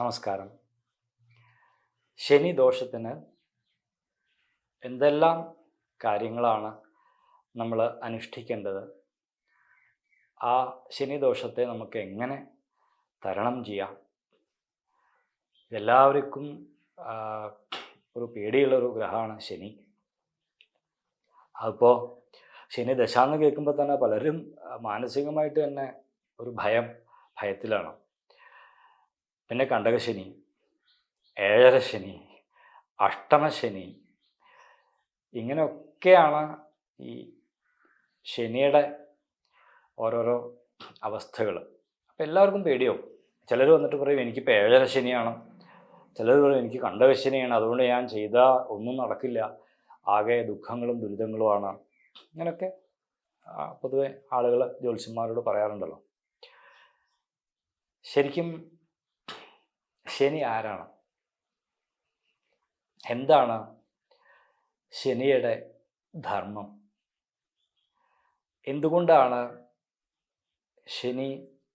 നമസ്കാരം. ശനി ദോഷത്തിന് എന്തെല്ലാം കാര്യങ്ങളാണ് നമ്മൾ അനുഷ്ഠിക്കേണ്ടത്? ആ ശനി ദോഷത്തെ നമുക്ക് എങ്ങനെ തരണം ചെയ്യാം? എല്ലാവർക്കും ഒരു പേടിയുള്ളൊരു ഗ്രഹമാണ് ശനി. അപ്പോൾ ശനി ദശാന്ന് കേൾക്കുമ്പോൾ തന്നെ പലരും മാനസികമായിട്ട് തന്നെ ഒരു ഭയം ഭയത്തിലാണ്. പിന്നെ കണ്ടകശനി ഏഴരശനി അഷ്ടമശനി ഇങ്ങനെയൊക്കെയാണ് ഈ ശനിയുടെ ഓരോരോ അവസ്ഥകൾ അപ്പം എല്ലാവർക്കും പേടിയോ ചിലർ വന്നിട്ട് പറയും എനിക്കിപ്പോൾ ഏഴര ശനിയാണ് ചിലർ പറയും എനിക്ക് കണ്ടകശനിയാണ്. അതുകൊണ്ട് ഞാൻ ചെയ്ത ഒന്നും നടക്കില്ല. ആകെ ദുഃഖങ്ങളും ദുരിതങ്ങളുമാണ് ഇങ്ങനെയൊക്കെ പൊതുവെ ആളുകൾ ജ്യോത്സ്യന്മാരോട് പറയാറുണ്ടല്ലോ. ശരിക്കും ശനി ആരാണ്? എന്താണ് ശനിയുടെ ധർമ്മം? എന്തുകൊണ്ടാണ് ശനി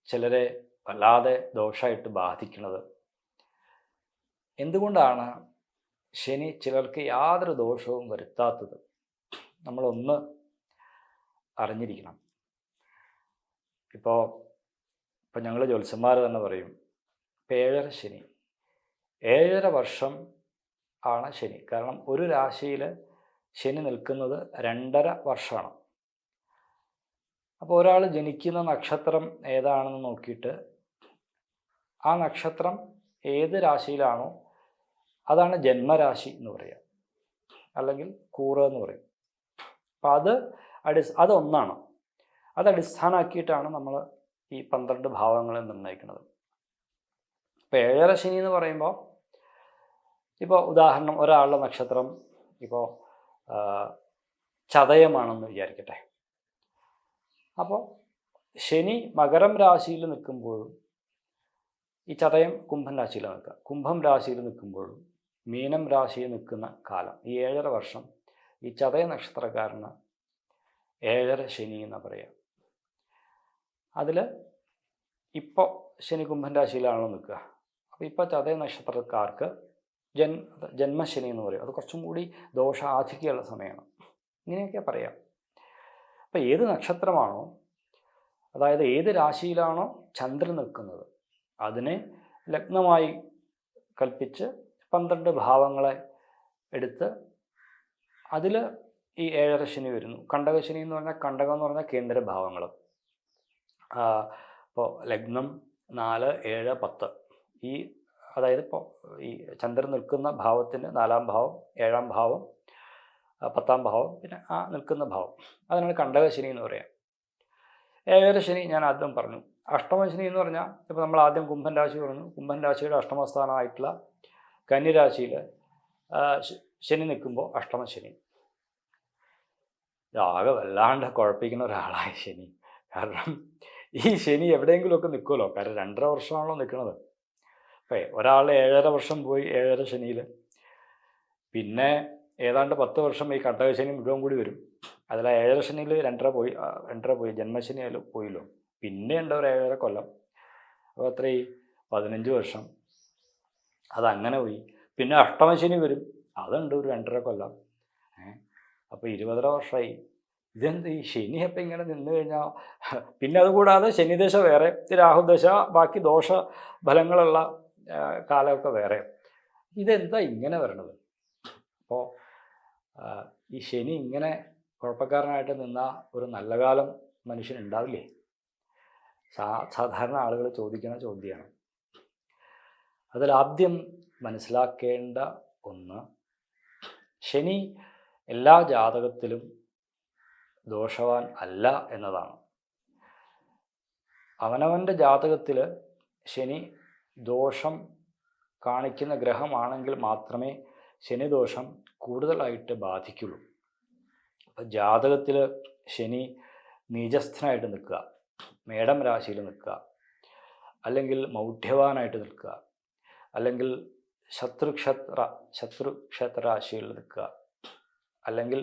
ചിലരെ വല്ലാതെ ദോഷമായിട്ട് ബാധിക്കുന്നത്? എന്തുകൊണ്ടാണ് ശനി ചിലർക്ക് യാതൊരു ദോഷവും വരുത്താത്തത്? നമ്മളൊന്ന് അറിഞ്ഞിരിക്കണം. ഇപ്പോൾ ഇപ്പം ഞങ്ങൾ ജ്യോത്സ്യന്മാർ തന്നെ പറയും പേഴർ ശനി. ഏഴര വർഷം ആണ് ശനി. കാരണം ഒരു രാശിയിൽ ശനി നിൽക്കുന്നത് രണ്ടര വർഷമാണ്. അപ്പോൾ ഒരാൾ ജനിക്കുന്ന നക്ഷത്രം ഏതാണെന്ന് നോക്കിയിട്ട് ആ നക്ഷത്രം ഏത് രാശിയിലാണോ അതാണ് ജന്മരാശി എന്ന് പറയുക അല്ലെങ്കിൽ കൂറ് എന്ന് പറയും. അപ്പം അത് അടി അതൊന്നാണ് അത് അടിസ്ഥാനമാക്കിയിട്ടാണ് നമ്മൾ ഈ പന്ത്രണ്ട് ഭാവങ്ങളെ നിർണയിക്കുന്നത്. ഇപ്പം ഏഴര ശനി എന്ന് പറയുമ്പോൾ ഇപ്പോൾ ഉദാഹരണം ഒരാളുടെ നക്ഷത്രം ഇപ്പോൾ ചതയമാണെന്ന് വിചാരിക്കട്ടെ. അപ്പോൾ ശനി മകരം രാശിയിൽ നിൽക്കുമ്പോഴും ഈ ചതയം കുംഭം രാശിയിൽ നിൽക്കുക. കുംഭം രാശിയിൽ നിൽക്കുമ്പോഴും മീനം രാശിയിൽ നിൽക്കുന്ന കാലം ഈ ഏഴര വർഷം ഈ ചതയ നക്ഷത്രക്കാരന് ഏഴര ശനി എന്ന് പറയുക അതിൽ ഇപ്പോൾ ശനി കുംഭൻ രാശിയിലാണോ നിൽക്കുക. അപ്പോൾ ഇപ്പോൾ ചതയ നക്ഷത്രക്കാർക്ക് ജൻ ജന്മശനി എന്ന് പറയും. അത് കുറച്ചും കൂടി ദോഷാധിക്യമുള്ള സമയമാണ്. ഇങ്ങനെയൊക്കെ പറയാം. അപ്പോൾ ഏത് നക്ഷത്രമാണോ അതായത് ഏത് രാശിയിലാണോ ചന്ദ്രൻ നിൽക്കുന്നത് അതിനെ ലഗ്നമായി കൽപ്പിച്ച് പന്ത്രണ്ട് ഭാവങ്ങളെ എടുത്ത് അതിൽ ഈ ഏഴര ശനി വരുന്നു. കണ്ടകശനി എന്ന് പറഞ്ഞാൽ കണ്ടകം എന്ന് പറഞ്ഞാൽ കേന്ദ്രഭാവങ്ങൾ അപ്പോൾ ലഗ്നം നാല് ഏഴ് പത്ത്. ഈ അതായത് ഇപ്പോൾ ഈ ചന്ദ്രൻ നിൽക്കുന്ന ഭാവത്തിന് നാലാം ഭാവം ഏഴാം ഭാവം പത്താം ഭാവം പിന്നെ ആ നിൽക്കുന്ന ഭാവം. അതിനാണ് കണ്ടകശനി എന്ന് പറയാം. ഏഴര ശനി ഞാൻ ആദ്യം പറഞ്ഞു. അഷ്ടമശനി എന്ന് പറഞ്ഞാൽ ഇപ്പോൾ നമ്മൾ ആദ്യം കുംഭൻ രാശി പറഞ്ഞു. കുംഭൻ രാശിയുടെ അഷ്ടമസ്ഥാനമായിട്ടുള്ള കന്യരാശിയിൽ ശനി നിൽക്കുമ്പോൾ അഷ്ടമശനി ആകെ വല്ലാണ്ട് കുഴപ്പിക്കുന്ന ഒരാളായ ശനി. കാരണം ഈ ശനി എവിടെയെങ്കിലുമൊക്കെ നിൽക്കുമല്ലോ കാരണം രണ്ടര വർഷമാണല്ലോ നിൽക്കുന്നത് ഒരാൾ ഏഴര വർഷം പോയി ഏഴര ശനിയിൽ പിന്നെ ഏതാണ്ട് പത്ത് വർഷം ഈ കട്ടകശനി മുഴുവൻ കൂടി വരും. അതിൽ ഏഴര ശനിയിൽ രണ്ടര പോയി രണ്ടര പോയി ജന്മശനി പോയില്ലോ. പിന്നെ ഉണ്ട് ഒരു ഏഴര കൊല്ലം. അപ്പോൾ അത്രയും പതിനഞ്ച് വർഷം. അതങ്ങനെ പോയി. പിന്നെ അഷ്ടമശനി വരും. അതുണ്ട് ഒരു രണ്ടര കൊല്ലം. അപ്പോൾ ഇരുപതര വർഷമായി ഇതെന്ത് ഈ ശനി അപ്പം ഇങ്ങനെ നിന്ന് കഴിഞ്ഞാൽ പിന്നെ അതുകൂടാതെ ശനിദശ വേറെ രാഹുദശ ബാക്കി ദോഷ ഫലങ്ങളുള്ള കാലമൊക്കെ വേറെ. ഇതെന്താ ഇങ്ങനെ വരണത്? അപ്പോൾ ഈ ശനി ഇങ്ങനെ കുഴപ്പക്കാരനായിട്ട് നിന്ന ഒരു നല്ല കാലം മനുഷ്യനുണ്ടാവില്ലേ സാ സാധാരണ ആളുകൾ ചോദിക്കുന്ന ചോദ്യമാണ് അതിലാദ്യം മനസ്സിലാക്കേണ്ട ഒന്ന് ശനി എല്ലാ ജാതകത്തിലും ദോഷവാൻ അല്ല എന്നതാണ്. അവനവന്റെ ജാതകത്തിൽ ശനി ദോഷം കാണിക്കുന്ന ഗ്രഹമാണെങ്കിൽ മാത്രമേ ശനിദോഷം കൂടുതലായിട്ട് ബാധിക്കുള്ളൂ. അപ്പം ജാതകത്തിൽ ശനി നീചസ്ഥനായിട്ട് നിൽക്കുക മേടം രാശിയിൽ നിൽക്കുക അല്ലെങ്കിൽ മൗഢ്യവാനായിട്ട് നിൽക്കുക അല്ലെങ്കിൽ ശത്രുക്ഷത്ര ശത്രുക്ഷേത്ര രാശിയിൽ നിൽക്കുക അല്ലെങ്കിൽ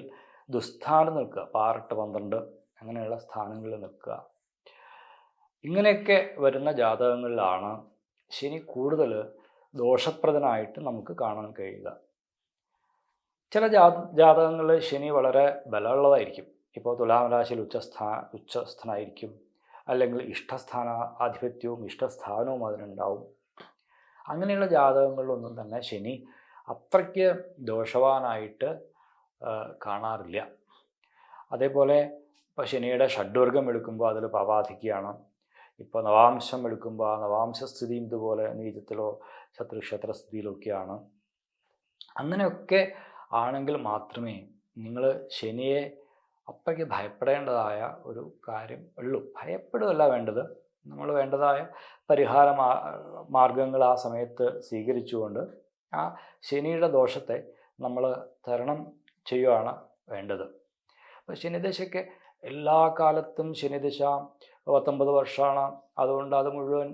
ദുസ്ഥാനം നിൽക്കുക പാറട്ട് പന്ത്രണ്ട് അങ്ങനെയുള്ള സ്ഥാനങ്ങളിൽ നിൽക്കുക. ഇങ്ങനെയൊക്കെ വരുന്ന ജാതകങ്ങളിലാണ് ശനി കൂടുതൽ ദോഷപ്രദനായിട്ട് നമുക്ക് കാണാൻ കഴിയുക. ചില ജാ ജാതകങ്ങളിൽ ശനി വളരെ ബലമുള്ളതായിരിക്കും. ഇപ്പോൾ തുലാം രാശിയിൽ ഉച്ചസ്ഥാ ഉച്ചസ്ഥനായിരിക്കും. അല്ലെങ്കിൽ ഇഷ്ടസ്ഥാന ആധിപത്യവും ഇഷ്ടസ്ഥാനവും അതിനുണ്ടാവും. അങ്ങനെയുള്ള ജാതകങ്ങളിലൊന്നും തന്നെ ശനി അത്രയ്ക്ക് ദോഷവാനായിട്ട് കാണാറില്ല. അതേപോലെ ഇപ്പോൾ ശനിയുടെ ഷഡ്വർഗം എടുക്കുമ്പോൾ അതിൽ പവാധിക്കുകയാണ് ഇപ്പോൾ നവാംശം എടുക്കുമ്പോൾ ആ നവാംശ സ്ഥിതി ഇതുപോലെ നീചത്തിലോ ശത്രുക്ഷേത്ര സ്ഥിതിയിലൊക്കെയാണ് അങ്ങനെയൊക്കെ ആണെങ്കിൽ മാത്രമേ നിങ്ങൾ ശനിയെ അപ്പയ്ക്ക് ഭയപ്പെടേണ്ടതായ ഒരു കാര്യം ഉള്ളൂ. ഭയപ്പെടുകയല്ല വേണ്ടത്. നമ്മൾ വേണ്ടതായ പരിഹാര മാർഗങ്ങൾ ആ സമയത്ത് സ്വീകരിച്ചുകൊണ്ട് ആ ശനിയുടെ ദോഷത്തെ നമ്മൾ തരണം ചെയ്യുകയാണ് വേണ്ടത്. അപ്പോൾ ശനിദശയ്ക്ക് എല്ലാ കാലത്തും ശനിദശ പത്തൊമ്പത് വർഷമാണ്. അതുകൊണ്ട് അത് മുഴുവൻ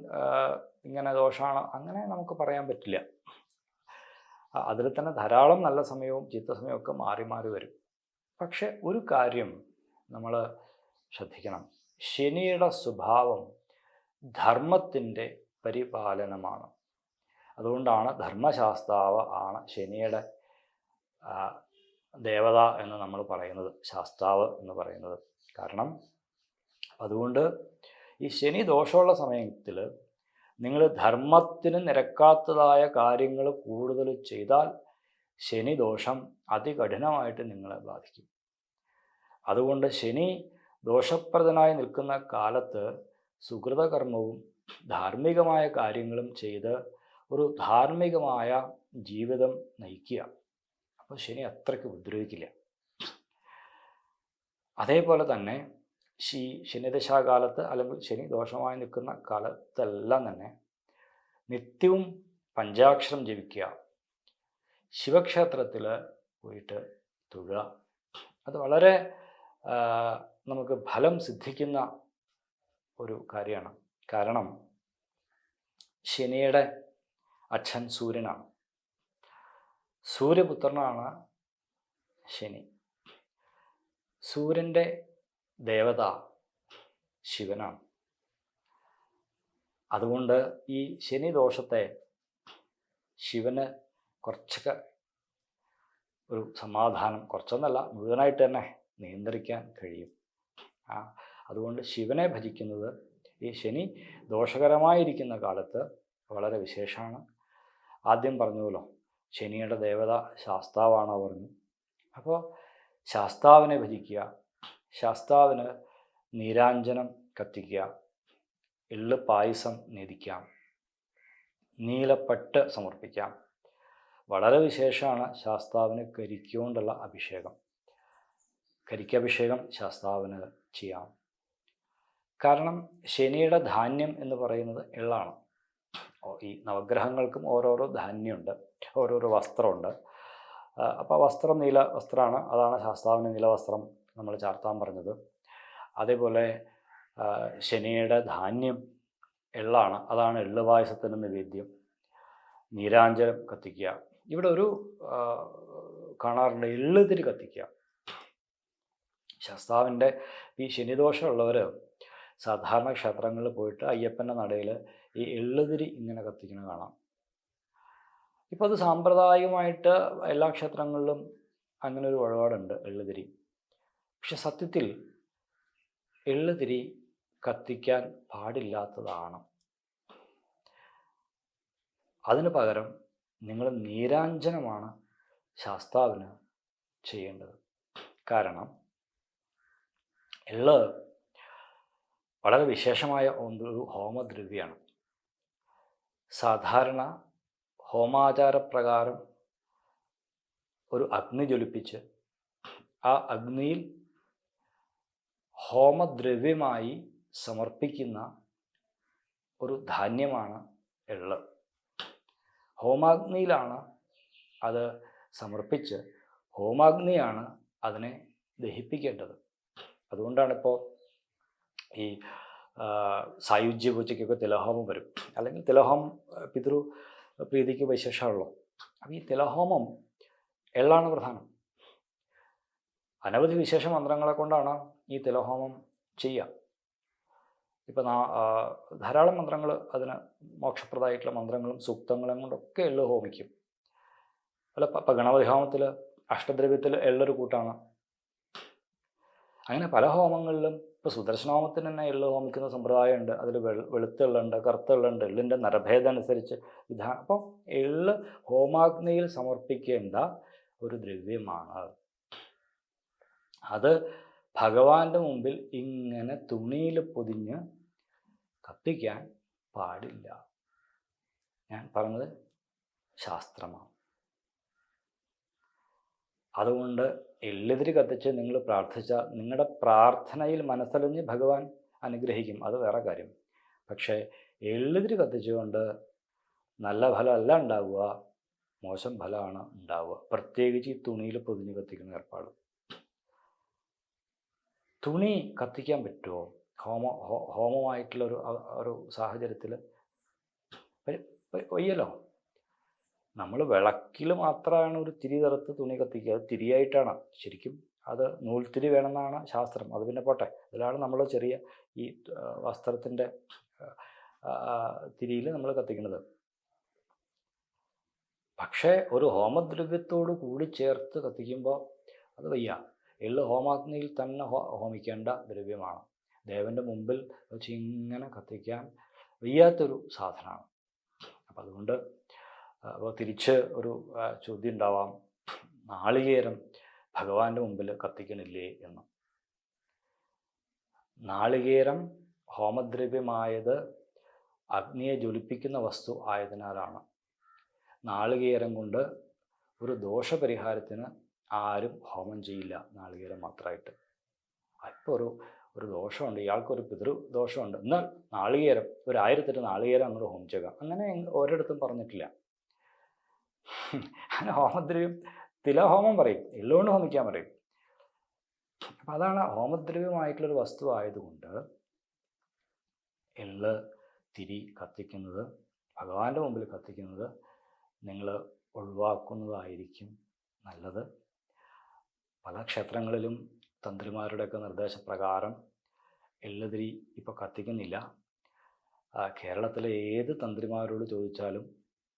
ഇങ്ങനെ ദോഷമാണ് അങ്ങനെ നമുക്ക് പറയാൻ പറ്റില്ല. അതിൽ തന്നെ ധാരാളം നല്ല സമയവും ചീത്ത സമയവും ഒക്കെ മാറി മാറി വരും. പക്ഷെ ഒരു കാര്യം നമ്മൾ ശ്രദ്ധിക്കണം. ശനിയുടെ സ്വഭാവം ധർമ്മത്തിന്റെ പരിപാലനമാണ്. അതുകൊണ്ടാണ് ധർമ്മശാസ്താവ് ആണ് ശനിയുടെ ദേവത എന്ന് നമ്മൾ പറയുന്നത് ശാസ്താവ് എന്ന് പറയുന്നത്. കാരണം അതുകൊണ്ട് ഈ ശനി ദോഷമുള്ള സമയത്തിൽ നിങ്ങൾ ധർമ്മത്തിന് നിരക്കാത്തതായ കാര്യങ്ങൾ കൂടുതൽ ചെയ്താൽ ശനി ദോഷം അതികഠിനമായിട്ട് നിങ്ങളെ ബാധിക്കും. അതുകൊണ്ട് ശനി ദോഷപ്രദനായി നിൽക്കുന്ന കാലത്ത് സുഹൃതകർമ്മവും ധാർമ്മികമായ കാര്യങ്ങളും ചെയ്ത് ഒരു ധാർമ്മികമായ ജീവിതം നയിക്കുക. അപ്പോൾ ശനി അത്രയ്ക്ക് ഉപദ്രവിക്കില്ല. അതേപോലെ തന്നെ ശി ശനിദശാകാലത്ത് അല്ലെങ്കിൽ ശനി ദോഷമായി നിൽക്കുന്ന കാലത്തെല്ലാം തന്നെ നിത്യവും പഞ്ചാക്ഷരം ജപിക്കുക. ശിവക്ഷേത്രത്തിൽ പോയിട്ട് തൊഴുക. അത് വളരെ നമുക്ക് ഫലം സിദ്ധിക്കുന്ന ഒരു കാര്യമാണ്. കാരണം ശനിയുടെ അച്ഛൻ സൂര്യനാണ്. സൂര്യപുത്രനാണ് ശനി. സൂര്യന്റെ ദേവത ശിവനാണ്. അതുകൊണ്ട് ഈ ശനി ദോഷത്തെ ശിവന് കുറച്ചൊക്കെ ഒരു സമാധാനം കുറച്ചൊന്നല്ല മുഴുവനായിട്ട് തന്നെ നിയന്ത്രിക്കാൻ കഴിയും. ആ അതുകൊണ്ട് ശിവനെ ഭജിക്കുന്നത് ഈ ശനി ദോഷകരമായിരിക്കുന്ന കാലത്ത് വളരെ വിശേഷമാണ്. ആദ്യം പറഞ്ഞുവല്ലോ ശനിയുടെ ദേവത ശാസ്താവാണോ പറഞ്ഞു അപ്പോൾ ശാസ്താവിനെ ഭജിക്കുക ശാസ്താവിന് നീരാഞ്ജനം കത്തിക്കുക. എള്ള് പായസം നേദിക്കാം നീലപ്പട്ട് സമർപ്പിക്കാം. വളരെ വിശേഷമാണ് ശാസ്താവിന് കരിക്കൊണ്ടുള്ള അഭിഷേകം. കരിക്കഭിഷേകം ശാസ്താവിന് ചെയ്യാം. കാരണം ശനിയുടെ ധാന്യം എന്ന് പറയുന്നത് എള്ളാണ് ഈ നവഗ്രഹങ്ങൾക്കും ഓരോരോ ധാന്യമുണ്ട്. ഓരോരോ വസ്ത്രമുണ്ട്. അപ്പോൾ വസ്ത്രം നീല വസ്ത്രമാണ് അതാണ് ശാസ്താവിന് നീല വസ്ത്രം നമ്മൾ ചാർത്താൻ പറഞ്ഞത്. അതേപോലെ ശനിയുടെ ധാന്യം എള്ളാണ്. അതാണ് എള്ള് പായസത്തിന് നിവേദ്യം. നീരാഞ്ജനം കത്തിക്കുക. ഇവിടെ ഒരു കാണാറുണ്ട് എള്ളുതിരി കത്തിക്കുക. ശാസ്താവിന്റെ ഈ ശനിദോഷമുള്ളവർ സാധാരണ ക്ഷേത്രങ്ങളിൽ പോയിട്ട് അയ്യപ്പന്റെ നടയിൽ ഈ എള്ളുതിരി ഇങ്ങനെ കത്തിക്കുന്നത് കാണാം. ഇപ്പോൾ അത് സാമ്പ്രദായികമായിട്ട് എല്ലാ ക്ഷേത്രങ്ങളിലും അങ്ങനെ ഒരു വഴിപാടുണ്ട് എള്ളുതിരി പക്ഷെ സത്യത്തിൽ എള്ളുതിരി കത്തിക്കാൻ പാടില്ലാത്തതാണ്. അതിന് പകരം നിങ്ങൾ നീരാഞ്ജനമാണ് ശാസ്താവിന് ചെയ്യേണ്ടത്. കാരണം എള്ള് വളരെ വിശേഷമായ ഒരു ഹോമദ്രവ്യമാണ് സാധാരണ ഹോമാചാരപ്രകാരം ഒരു അഗ്നി ജ്വലിപ്പിച്ച് ആ അഗ്നിയിൽ ഹോമദ്രവ്യമായി സമർപ്പിക്കുന്ന ഒരു ധാന്യമാണ് എള്ള്. ഹോമാഗ്നിയിലാണ് അത് സമർപ്പിച്ച് ഹോമാഗ്നിയാണ് അതിനെ ദഹിപ്പിക്കേണ്ടത്. അതുകൊണ്ടാണ് ഇപ്പോൾ ഈ സായുജ്യ പൂജയ്ക്കൊക്കെ തിലഹോമം വരും. അല്ലെങ്കിൽ തിലഹോമം പിതൃ പ്രീതിക്ക് വിശേഷമുള്ളൂ അപ്പോൾ ഈ തിലഹോമം എള്ളാണ് പ്രധാനം. അനവധി വിശേഷ മന്ത്രങ്ങളെ കൊണ്ടാണ് ഈ തിലഹോമം ചെയ്യാം. ഇപ്പം ധാരാളം മന്ത്രങ്ങൾ അതിന് മോക്ഷപ്രദമായിട്ടുള്ള മന്ത്രങ്ങളും സൂക്തങ്ങളും കൊണ്ടൊക്കെ എള്ള് ഹോമിക്കും. അല്ല ഇപ്പം ഗണപതി ഹോമത്തിൽ അഷ്ടദ്രവ്യത്തിൽ എള്ളൊരു കൂട്ടാണ്. അങ്ങനെ പല ഹോമങ്ങളിലും ഇപ്പോൾ സുദർശനഹോമത്തിന് തന്നെ എള്ള് ഹോമിക്കുന്ന സമ്പ്രദായമുണ്ട്. അതിൽ വെൾ വെളുത്തുള്ളുണ്ട് കറുത്തുള്ളുണ്ട് എള്ളിന്റെ നരഭേദം അനുസരിച്ച് വിധാ അപ്പം എള്ള് ഹോമാഗ്നിയിൽ സമർപ്പിക്കേണ്ട ഒരു ദ്രവ്യമാണ് അത് ഭഗവാന്റെ മുമ്പിൽ ഇങ്ങനെ തുണിയിൽ പൊതിഞ്ഞ് കത്തിക്കാൻ പാടില്ല. ഞാൻ പറഞ്ഞത് ശാസ്ത്രമാണ്. അതുകൊണ്ട് എള്ളിതിരി കത്തിച്ച് നിങ്ങൾ പ്രാർത്ഥിച്ചാൽ നിങ്ങളുടെ പ്രാർത്ഥനയിൽ മനസ്സലിഞ്ഞ് ഭഗവാൻ അനുഗ്രഹിക്കും. അത് വേറെ കാര്യം. പക്ഷേ എള്ളിതിരി കത്തിച്ചുകൊണ്ട് നല്ല ഫലമല്ല ഉണ്ടാവുക. മോശം ഫലമാണ് ഉണ്ടാവുക. പ്രത്യേകിച്ച് ഈ തുണിയിൽ പൊതിഞ്ഞ് കത്തിക്കുന്ന ഏർപ്പാട്. തുണി കത്തിക്കാൻ പറ്റുമോ ഹോമ ഹോ- ഹോമമായിട്ടുള്ളൊരു അ- ഒരു സാഹചര്യത്തിൽ ഒയ്യല്ലോ നമ്മൾ വിളക്കിൽ മാത്രമാണ് ഒരു തിരി തറുത്ത് തുണി കത്തിക്കുക. അത് തിരിയായിട്ടാണ്. ശരിക്കും അത് നൂൽത്തിരി വേണമെന്നാണ് ശാസ്ത്രം. അത് പിന്നെ പോട്ടെ. അതിലാണ് നമ്മൾ ചെറിയ ഈ വസ്ത്രത്തിന്റെ തിരിയിൽ നമ്മൾ കത്തിക്കുന്നത്. പക്ഷേ ഒരു ഹോമദ്രവ്യത്തോട് കൂടി ചേർത്ത് കത്തിക്കുമ്പോൾ അത് വയ്യ. എള്ള് ഹോമാഗ്നിയിൽ തന്നെ ഹോമിക്കേണ്ട ദ്രവ്യമാണ്. ദേവന്റെ മുമ്പിൽ വെച്ച് ഇങ്ങനെ കത്തിക്കാൻ വയ്യാത്തൊരു സാധനമാണ്. അപ്പം അതുകൊണ്ട് അപ്പോൾ തിരിച്ച് ഒരു ചോദ്യം ഉണ്ടാവാം. നാളികേരം ഭഗവാന്റെ മുമ്പിൽ കത്തിക്കണില്ലേ എന്ന്. നാളികേരം ഹോമദ്രവ്യമായത് അഗ്നിയെ ജ്വലിപ്പിക്കുന്ന വസ്തു ആയതിനാലാണ്. നാളികേരം കൊണ്ട് ഒരു ദോഷപരിഹാരത്തിന് ആരും ഹോമം ചെയ്യില്ല നാളികേരം മാത്രമായിട്ട്. ഇപ്പോൾ ഒരു ഒരു ദോഷമുണ്ട്. ഇയാൾക്കൊരു പിതൃ ദോഷമുണ്ട്. എന്നാൽ നാളികേരം ഒരു ആയിരത്തിട്ട് നാളികേരം അങ്ങോട്ട് ഹോമിച്ചേക്കാം അങ്ങനെ ഒരിടത്തും പറഞ്ഞിട്ടില്ല. അങ്ങനെ ഹോമദ്രവ്യം തിലഹോമം പറയും. എള്ളുകൊണ്ട് ഹോമിക്കാൻ പറയും. അപ്പം അതാണ് ഹോമദ്രവ്യമായിട്ടുള്ളൊരു വസ്തു ആയതുകൊണ്ട് എള്ള് തിരി കത്തിക്കുന്നത് ഭഗവാന്റെ മുമ്പിൽ കത്തിക്കുന്നത് നിങ്ങൾ ഒഴിവാക്കുന്നതായിരിക്കും നല്ലത്. പല ക്ഷേത്രങ്ങളിലും തന്ത്രിമാരുടെയൊക്കെ നിർദ്ദേശപ്രകാരം എള്ളുതിരി ഇപ്പോൾ കത്തിക്കുന്നില്ല. കേരളത്തിലെ ഏത് തന്ത്രിമാരോട് ചോദിച്ചാലും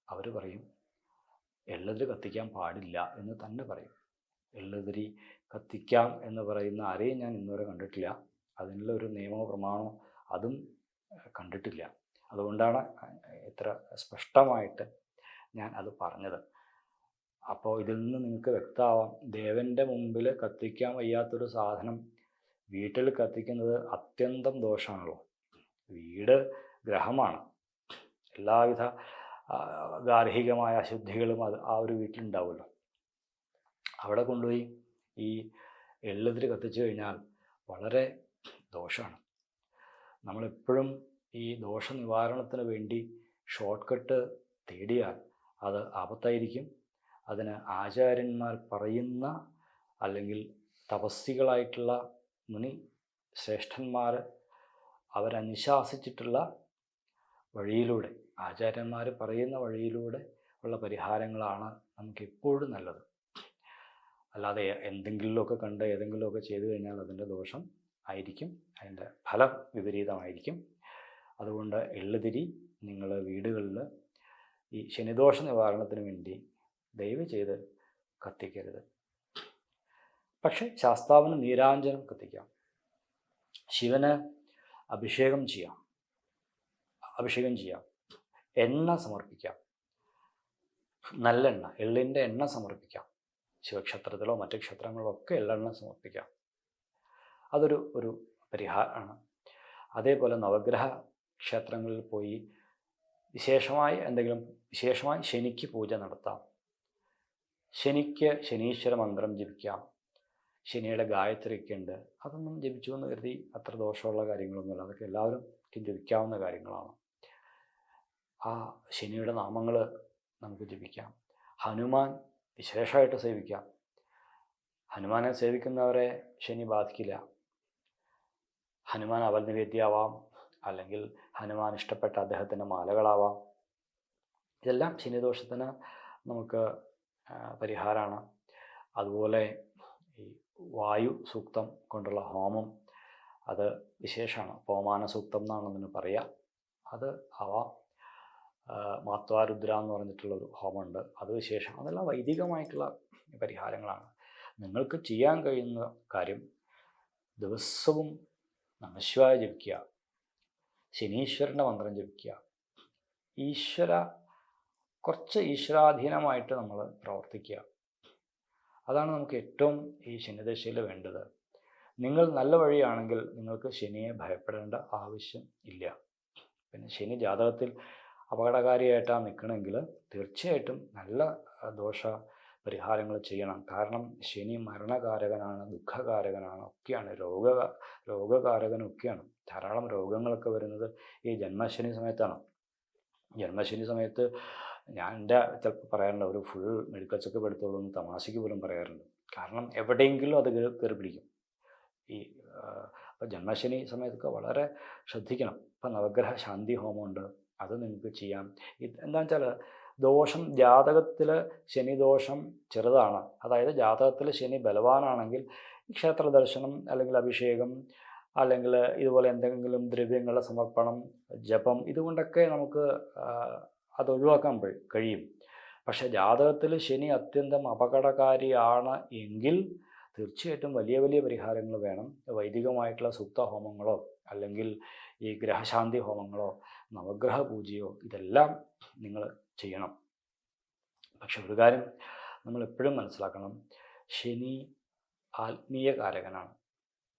അവർ പറയും എള്ളുതിരി കത്തിക്കാൻ പാടില്ല എന്ന് തന്നെ പറയും. എള്ളുതിരി കത്തിക്കാം എന്ന് പറയുന്ന ആരെയും ഞാൻ ഇന്നുവരെ കണ്ടിട്ടില്ല. അതിനുള്ള ഒരു നിയമമോ പ്രമാണമോ അതും കണ്ടിട്ടില്ല. അതുകൊണ്ടാണ് ഇത്ര സ്പഷ്ടമായിട്ട് ഞാൻ അത് പറഞ്ഞത്. അപ്പോൾ ഇതിൽ നിന്ന് നിങ്ങൾക്ക് വ്യക്തമാവാം ദേവന്റെ മുമ്പിൽ കത്തിക്കാൻ വയ്യാത്തൊരു സാധനം വീട്ടിൽ കത്തിക്കുന്നത് അത്യന്തം ദോഷമാണല്ലോ. വീട് ഗ്രഹമാണ്. എല്ലാവിധ ഗാർഹികമായ അശുദ്ധികളും അത് ആ ഒരു വീട്ടിലുണ്ടാവുമല്ലോ. അവിടെ കൊണ്ടുപോയി ഈ എള്ളുതിരി കത്തിച്ചു കഴിഞ്ഞാൽ വളരെ ദോഷമാണ്. നമ്മളെപ്പോഴും ഈ ദോഷ നിവാരണത്തിന് വേണ്ടി ഷോർട്ട് കട്ട് തേടിയാൽ അത് ആപത്തായിരിക്കും. അതിന് ആചാര്യന്മാർ പറയുന്ന അല്ലെങ്കിൽ തപസ്സികളായിട്ടുള്ള മുനി ശ്രേഷ്ഠന്മാർ അവരനുശാസിച്ചിട്ടുള്ള വഴിയിലൂടെ ആചാര്യന്മാർ പറയുന്ന വഴിയിലൂടെ ഉള്ള പരിഹാരങ്ങളാണ് നമുക്ക് എപ്പോഴും നല്ലത്. അല്ലാതെ എന്തെങ്കിലുമൊക്കെ കണ്ട് ഏതെങ്കിലുമൊക്കെ ചെയ്തു കഴിഞ്ഞാൽ അതിന്റെ ദോഷം ആയിരിക്കും അതിന്റെ ഫലം വിപരീതമായിരിക്കും. അതുകൊണ്ട് എള്ളുതിരി നിങ്ങൾ വീടുകളിൽ ഈ ശനിദോഷ നിവാരണത്തിന് വേണ്ടി ദയവ് ചെയ്ത് കത്തിക്കരുത്. പക്ഷെ ശാസ്താവിന് നീരാഞ്ജനം കത്തിക്കാം. ശിവന് അഭിഷേകം ചെയ്യാം. അഭിഷേകം ചെയ്യാം. എണ്ണ സമർപ്പിക്കാം. നല്ലെണ്ണ എള്ളിന്റെ എണ്ണ സമർപ്പിക്കാം. ശിവക്ഷേത്രത്തിലോ മറ്റു ക്ഷേത്രങ്ങളിലോ ഒക്കെ എള്ളെണ്ണ സമർപ്പിക്കാം. അതൊരു ഒരു പരിഹാരമാണ്. അതേപോലെ നവഗ്രഹ ക്ഷേത്രങ്ങളിൽ പോയി വിശേഷമായി എന്തെങ്കിലും വിശേഷമായി ശനിക്ക് പൂജ നടത്താം. ശനിക്ക് ശനീശ്വര മന്ത്രം ജപിക്കാം. ശനിയുടെ ഗായത്രിയൊക്കെ ഉണ്ട് അതൊന്നും ജപിച്ചു എന്ന് കരുതി അത്ര ദോഷമുള്ള കാര്യങ്ങളൊന്നുമില്ല. അതൊക്കെ എല്ലാവരും ജപിക്കാവുന്ന കാര്യങ്ങളാണ്. ആ ശനിയുടെ നാമങ്ങൾ നമുക്ക് ജപിക്കാം. ഹനുമാൻ വിശേഷമായിട്ട് സേവിക്കാം. ഹനുമാനെ സേവിക്കുന്നവരെ ശനി ബാധിക്കില്ല. ഹനുമാൻ അവൽ അല്ലെങ്കിൽ ഹനുമാൻ ഇഷ്ടപ്പെട്ട അദ്ദേഹത്തിന്റെ മാലകളാവാം. ഇതെല്ലാം ശനിദോഷത്തിന് നമുക്ക് പരിഹാരമാണ് അതുപോലെ ഈ വായു സൂക്തം കൊണ്ടുള്ള ഹോമം അത് വിശേഷമാണ്. പോമാന സൂക്തം എന്നാണ് അതിന് പറയുക അത് ആവാം മാത്വാരുദ്ര എന്ന് പറഞ്ഞിട്ടുള്ളൊരു ഹോമമുണ്ട്. അത് വിശേഷം. അതെല്ലാം വൈദികമായിട്ടുള്ള പരിഹാരങ്ങളാണ്. നിങ്ങൾക്ക് ചെയ്യാൻ കഴിയുന്ന കാര്യം ദിവസവും നമശിവായ ജപിക്കുക. ശനീശ്വരന്റെ മന്ത്രം ജപിക്കുക. ഈശ്വര കുറച്ച് ഈശ്വരാധീനമായിട്ട് നമ്മൾ പ്രവർത്തിക്കുക. അതാണ് നമുക്ക് ഏറ്റവും ഈ ശനിദശയിൽ വേണ്ടത്. നിങ്ങൾ നല്ല വഴിയാണെങ്കിൽ നിങ്ങൾക്ക് ശനിയെ ഭയപ്പെടേണ്ട ആവശ്യം ഇല്ല. പിന്നെ ശനി ജാതകത്തിൽ അപകടകാരിയായിട്ടാണ് നിൽക്കണമെങ്കിൽ തീർച്ചയായിട്ടും നല്ല ദോഷ പരിഹാരങ്ങൾ ചെയ്യണം. കാരണം ശനി മരണകാരകനാണ് ദുഃഖകാരകനാണ് ഒക്കെയാണ്. രോഗ രോഗകാരകനൊക്കെയാണ്. ധാരാളം രോഗങ്ങളൊക്കെ വരുന്നത് ഈ ജന്മശനി സമയത്താണ്. ജന്മശനി സമയത്ത് ഞാൻ എന്റെ ചിലപ്പോൾ പറയാറുണ്ട് ഒരു ഫുൾ മെഡിക്കൽ ചെക്കപ്പ് എടുത്തോളൂ എന്ന് തമാശയ്ക്ക് പോലും പറയാറുണ്ട്. കാരണം എവിടെയെങ്കിലും അത് കയറി പിടിക്കും. ഈ അപ്പോൾ ജന്മശനി സമയത്തൊക്കെ വളരെ ശ്രദ്ധിക്കണം. ഇപ്പം നവഗ്രഹ ശാന്തി ഹോമമുണ്ട് അത് നിങ്ങൾക്ക് ചെയ്യാം. എന്താണെന്ന് വെച്ചാൽ ദോഷം ജാതകത്തിൽ ശനി ദോഷം ചെറുതാണ്. അതായത് ജാതകത്തിൽ ശനി ബലവാനാണെങ്കിൽ ക്ഷേത്ര ദർശനം അല്ലെങ്കിൽ അഭിഷേകം അല്ലെങ്കിൽ ഇതുപോലെ എന്തെങ്കിലും ദ്രവ്യങ്ങളുടെ സമർപ്പണം ജപം ഇതുകൊണ്ടൊക്കെ നമുക്ക് അത് ഒഴിവാക്കാൻ കഴിയും. പക്ഷേ ജാതകത്തിൽ ശനി അത്യന്തം അപകടകാരിയാണ് എങ്കിൽ തീർച്ചയായിട്ടും വലിയ വലിയ പരിഹാരങ്ങൾ വേണം. വൈദികമായിട്ടുള്ള സുപ്ത ഹോമങ്ങളോ അല്ലെങ്കിൽ ഈ ഗ്രഹശാന്തി ഹോമങ്ങളോ നവഗ്രഹ പൂജയോ ഇതെല്ലാം നിങ്ങൾ ചെയ്യണം. പക്ഷെ ഒരു കാര്യം നമ്മൾ എപ്പോഴും മനസ്സിലാക്കണം. ശനി ആത്മീയ കാരകനാണ്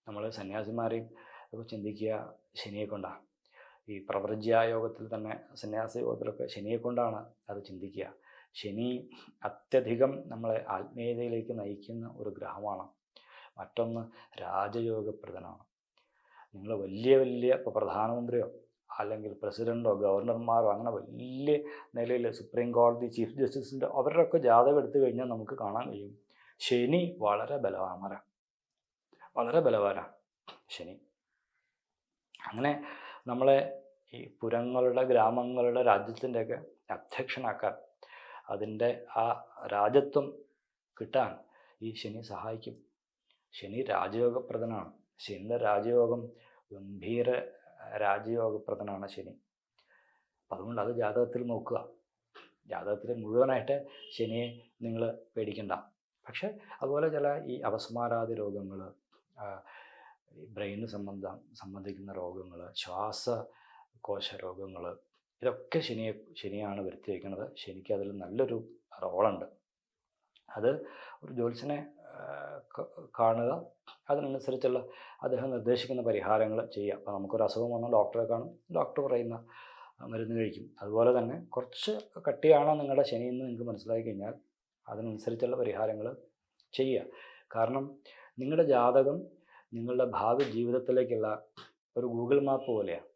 നമ്മൾ സന്യാസിമാരെയും ഒക്കെ ചിന്തിക്കുക ശനിയെ കൊണ്ടാണ് ഈ പ്രവൃജ്യായോഗത്തിൽ തന്നെ സന്യാസ യോഗത്തിലൊക്കെ ശനിയെ കൊണ്ടാണ് അത് ചിന്തിക്കുക. ശനി അത്യധികം നമ്മളെ ആത്മീയതയിലേക്ക് നയിക്കുന്ന ഒരു ഗ്രഹമാണ്. മറ്റൊന്ന് രാജയോഗപ്രദനാണ്. നിങ്ങൾ വലിയ വലിയ ഇപ്പോൾ പ്രധാനമന്ത്രിയോ അല്ലെങ്കിൽ പ്രസിഡന്റോ ഗവർണർമാരോ അങ്ങനെ വലിയ നിലയിൽ സുപ്രീം കോടതി ചീഫ് ജസ്റ്റിസിന്റെ അവരുടെയൊക്കെ ജാതകം എടുത്തു കഴിഞ്ഞാൽ നമുക്ക് കാണാൻ കഴിയും. ശനി വളരെ ബലവാന്മാരാണ് വളരെ ബലവാനാണ് ശനി. അങ്ങനെ നമ്മളെ ഈ പുരങ്ങളുടെ ഗ്രാമങ്ങളുടെ രാജ്യത്തിന്റെയൊക്കെ അധ്യക്ഷനാക്കാൻ അതിന്റെ ആ രാജ്യത്വം കിട്ടാൻ ഈ ശനി സഹായിക്കും. ശനി രാജയോഗപ്രദനാണ്. ശനിയുടെ രാജയോഗം ഗംഭീര രാജയോഗപ്രദനാണ് ശനി. അതുകൊണ്ട് അത് ജാതകത്തിൽ നോക്കുക. ജാതകത്തിൽ മുഴുവനായിട്ട് ശനിയെ നിങ്ങൾ പേടിക്കണ്ട. പക്ഷേ അതുപോലെ ചില ഈ അപസ്മാരാദി രോഗങ്ങൾ ബ്രെയിന് സംബന്ധം സംബന്ധിക്കുന്ന രോഗങ്ങൾ ശ്വാസകോശ രോഗങ്ങൾ ഇതൊക്കെ ശനിയെ ശനിയാണ് വരുത്തി ശനിക്ക് അതിൽ നല്ലൊരു റോളുണ്ട്. അത് ഒരു ജ്യോത്സ്യനെ കാണുക. അതിനനുസരിച്ചുള്ള അദ്ദേഹം നിർദ്ദേശിക്കുന്ന പരിഹാരങ്ങൾ ചെയ്യുക. അപ്പോൾ നമുക്കൊരു അസുഖം വന്നാൽ ഡോക്ടറെ കാണും. ഡോക്ടർ പറയുന്ന മരുന്ന് കഴിക്കും. അതുപോലെ തന്നെ കുറച്ച് കട്ടിയാണോ നിങ്ങളുടെ ശനി എന്ന് നിങ്ങൾക്ക് മനസ്സിലാക്കി കഴിഞ്ഞാൽ അതിനനുസരിച്ചുള്ള പരിഹാരങ്ങൾ ചെയ്യുക. കാരണം നിങ്ങളുടെ ജാതകം നിങ്ങളുടെ ഭാവി ജീവിതത്തിലേക്കുള്ള ഒരു ഗൂഗിൾ മാപ്പ് പോലെയാണ്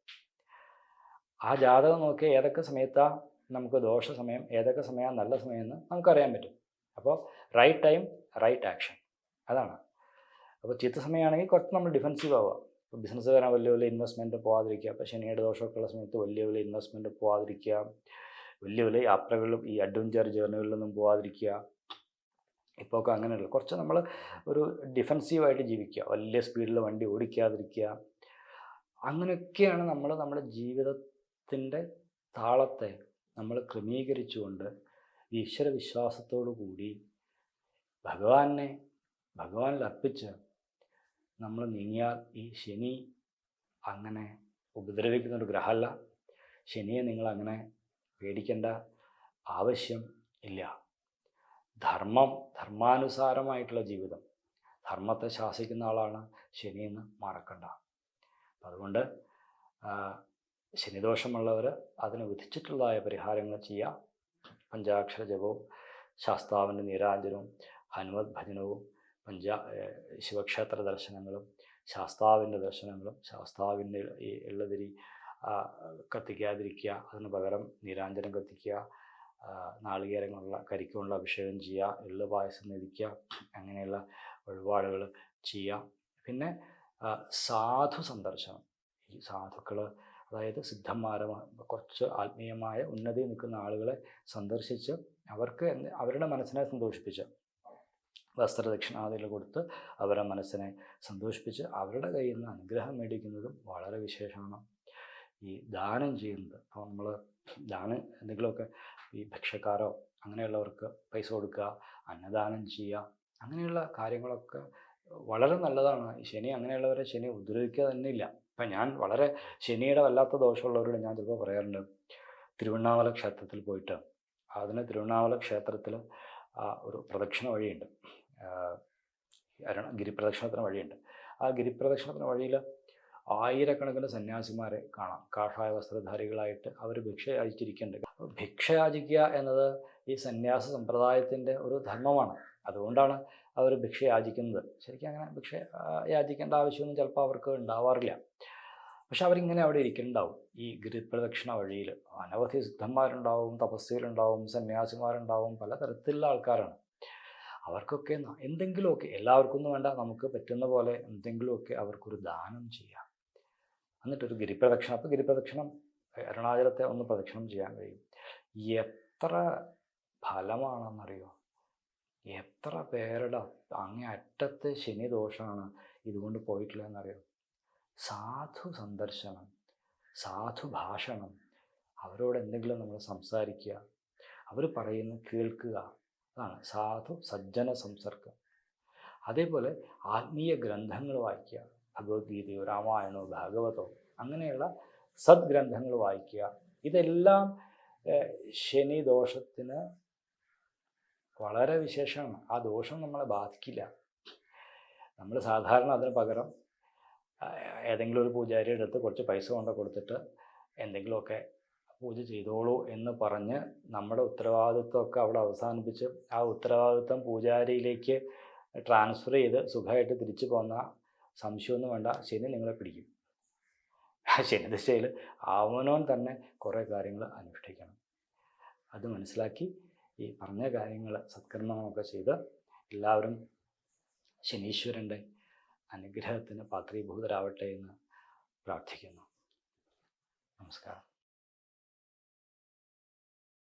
ആ ജാതകം നോക്കി ഏതൊക്കെ സമയത്താണ് നമുക്ക് ദോഷ സമയം ഏതൊക്കെ സമയമാണ് നല്ല സമയമെന്ന് നമുക്കറിയാൻ പറ്റും. അപ്പോൾ റൈറ്റ് ടൈം റൈറ്റ് ആക്ഷൻ അതാണ്. അപ്പോൾ ചീത്ത സമയമാണെങ്കിൽ കുറച്ച് നമ്മൾ ഡിഫെൻസീവ് ആവുക. ഇപ്പോൾ ബിസിനസ്സുകാരൻ വലിയ വലിയ ഇൻവെസ്റ്റ്മെന്റ് പോകാതിരിക്കുക അപ്പോൾ ശനിയുടെ ദോഷമൊക്കെ ഉള്ള സമയത്ത് വലിയ വലിയ ഇൻവെസ്റ്റ്മെന്റ് പോകാതിരിക്കുക വലിയ വലിയ യാത്രകളിലും ഈ അഡ്വഞ്ചർ ജേർണികളിലൊന്നും പോകാതിരിക്കുക ഇപ്പോൾ ഒക്കെ അങ്ങനെയുള്ള കുറച്ച് നമ്മൾ ഒരു ഡിഫെൻസീവായിട്ട് ജീവിക്കുക. വലിയ സ്പീഡിൽ വണ്ടി ഓടിക്കാതിരിക്കുക. അങ്ങനെയൊക്കെയാണ് നമ്മൾ നമ്മുടെ ജീവിതത്തിന്റെ താളത്തെ നമ്മൾ ക്രമീകരിച്ചുകൊണ്ട് ഈശ്വര വിശ്വാസത്തോടു കൂടി ഭഗവാനെ ഭഗവാനിൽ അർപ്പിച്ച് നമ്മൾ നീങ്ങിയാൽ ഈ ശനി അങ്ങനെ ഉപദ്രവിക്കുന്ന ഒരു ഗ്രഹമല്ല. ശനിയെ നിങ്ങൾ അങ്ങനെ പേടിക്കേണ്ട ആവശ്യം ഇല്ല. ധർമ്മം ധർമാനുസാരമായിട്ടുള്ള ജീവിതം. ധർമ്മത്തെ ശാസിക്കുന്ന ആളാണ് ശനിയെന്ന് മറക്കണ്ട. അതുകൊണ്ട് ശനിദോഷമുള്ളവർ അതിന് വിധിച്ചിട്ടുള്ളതായ പരിഹാരങ്ങൾ ചെയ്യുക പഞ്ചാക്ഷര ജപവും ശാസ്താവിന്റെ നീരാഞ്ജനവും ഹനുമത് ഭജനവും പഞ്ചാ ശിവക്ഷേത്ര ദർശനങ്ങളും ശാസ്താവിന്റെ ദർശനങ്ങളും ശാസ്താവിന്റെ ഈ എള്ളതിരി കത്തിക്കാതിരിക്കുക അതിന് പകരം നീരാഞ്ജനം കത്തിക്കുക നാളികേരങ്ങളുള്ള കരിക്കുള്ള അഭിഷേകം ചെയ്യുക എള്ളു പായസം നിധിക്കുക അങ്ങനെയുള്ള വഴിപാടുകൾ ചെയ്യുക. പിന്നെ സാധു സന്ദർശനം. ഈ സാധുക്കൾ അതായത് സിദ്ധന്മാരെ കുറച്ച് ആത്മീയമായ ഉന്നതി നിൽക്കുന്ന ആളുകളെ സന്ദർശിച്ച് അവർക്ക് അവരുടെ മനസ്സിനെ സന്തോഷിപ്പിച്ച് വസ്ത്രദക്ഷിണാദികൾ കൊടുത്ത് അവരുടെ മനസ്സിനെ സന്തോഷിപ്പിച്ച് അവരുടെ കയ്യിൽ നിന്ന് അനുഗ്രഹം മേടിക്കുന്നതും വളരെ വിശേഷമാണ്. ഈ ദാനം ചെയ്യുന്നത് അപ്പോൾ നമ്മൾ ദാനം എന്തെങ്കിലുമൊക്കെ ഈ ഭിക്ഷക്കാരോ അങ്ങനെയുള്ളവർക്ക് പൈസ കൊടുക്കുക അന്നദാനം ചെയ്യുക അങ്ങനെയുള്ള കാര്യങ്ങളൊക്കെ വളരെ നല്ലതാണ്. ശനി അങ്ങനെയുള്ളവരെ ശനി ഉപദ്രവിക്കുക തന്നെ ഇല്ല ഇപ്പം ഞാൻ വളരെ ശനിയുടെ വല്ലാത്ത ദോഷമുള്ളവരോട് ഞാൻ ചിലപ്പോൾ പറയാറുണ്ട്. തിരുവണ്ണാമല ക്ഷേത്രത്തിൽ പോയിട്ട് അതിന് തിരുവണ്ണാമല ക്ഷേത്രത്തിൽ ഒരു പ്രദക്ഷിണ വഴിയുണ്ട്. ഗിരിപ്രദക്ഷിണത്തിന് വഴിയുണ്ട്. ആ ഗിരിപ്രദക്ഷിണത്തിന് വഴിയിൽ ആയിരക്കണക്കിന് സന്യാസിമാരെ കാണാം. കാഷായ വസ്ത്രധാരികളായിട്ട് അവർ ഭിക്ഷ യാചിച്ചിരിക്കുന്നുണ്ട് എന്നത് ഈ സന്യാസ സമ്പ്രദായത്തിന്റെ ഒരു ധർമ്മമാണ്. അതുകൊണ്ടാണ് അവർ ഭിക്ഷ യാചിക്കുന്നത്. ശരിക്കും അങ്ങനെ ഭിക്ഷ യാചിക്കേണ്ട ആവശ്യമൊന്നും ചിലപ്പോൾ അവർക്ക് ഉണ്ടാവാറില്ല. പക്ഷെ അവരിങ്ങനെ അവിടെ ഇരിക്കുന്നുണ്ടാവും ഈ ഗിരിപ്രദക്ഷിണ വഴിയിൽ അനവധി സിദ്ധന്മാരുണ്ടാവും തപസ്യയിലുണ്ടാവും സന്യാസിമാരുണ്ടാവും പലതരത്തിലുള്ള ആൾക്കാരാണ്. അവർക്കൊക്കെ എന്തെങ്കിലുമൊക്കെ എല്ലാവർക്കും ഒന്നും വേണ്ട നമുക്ക് പറ്റുന്ന പോലെ എന്തെങ്കിലുമൊക്കെ അവർക്കൊരു ദാനം ചെയ്യാം. എന്നിട്ടൊരു ഗിരിപ്രദക്ഷിണം അപ്പോൾ ഗിരിപ്രദക്ഷിണം അരുണാചലത്തെ ഒന്ന് പ്രദക്ഷിണം ചെയ്യാൻ കഴിയും. എത്ര ഫലമാണെന്നറിയോ? എത്ര പേരുടെ? അങ്ങേ അറ്റത്തെ ശനിദോഷമാണ് ഇതുകൊണ്ട് പോയിട്ടില്ല എന്നറിയാം സാധു സന്ദർശനം സാധു ഭാഷണം അവരോട് എന്തെങ്കിലും നമ്മൾ സംസാരിക്കുക അവർ പറയുന്ന കേൾക്കുക അതാണ് സാധു സജ്ജന സംസർഗം. അതേപോലെ ആത്മീയ ഗ്രന്ഥങ്ങൾ വായിക്കുക ഭഗവത്ഗീതയോ രാമായണോ ഭാഗവതോ അങ്ങനെയുള്ള സദ്ഗ്രന്ഥങ്ങൾ വായിക്കുക ഇതെല്ലാം ശനി ദോഷത്തിന് വളരെ വിശേഷമാണ്. ആ ദോഷം നമ്മളെ ബാധിക്കില്ല. നമ്മൾ സാധാരണ അതിന് പകരം ഏതെങ്കിലും ഒരു പൂജാരിയുടെ അടുത്ത് കുറച്ച് പൈസ കൊണ്ട് കൊടുത്തിട്ട് എന്തെങ്കിലുമൊക്കെ പൂജ ചെയ്തോളൂ എന്ന് പറഞ്ഞ് നമ്മുടെ ഉത്തരവാദിത്വമൊക്കെ അവിടെ അവസാനിപ്പിച്ച് ആ ഉത്തരവാദിത്വം പൂജാരിയിലേക്ക് ട്രാൻസ്ഫർ ചെയ്ത് സുഖമായിട്ട് തിരിച്ചു പോന്ന സംശയമൊന്നും വേണ്ട. ശനി നിങ്ങളെ പിടിക്കും. ശനി ദിശയിൽ ആവനോൻ തന്നെ കുറേ കാര്യങ്ങൾ അനുഷ്ഠിക്കണം. അത് മനസ്സിലാക്കി ഈ പറഞ്ഞ കാര്യങ്ങൾ സത്കർമ്മങ്ങളൊക്കെ ചെയ്ത് എല്ലാവരും ശനീശ്വരന്റെ അനുഗ്രഹത്തിന് പാത്രീഭൂതരാവട്ടെ എന്ന് പ്രാർത്ഥിക്കുന്നു. നമസ്കാരം.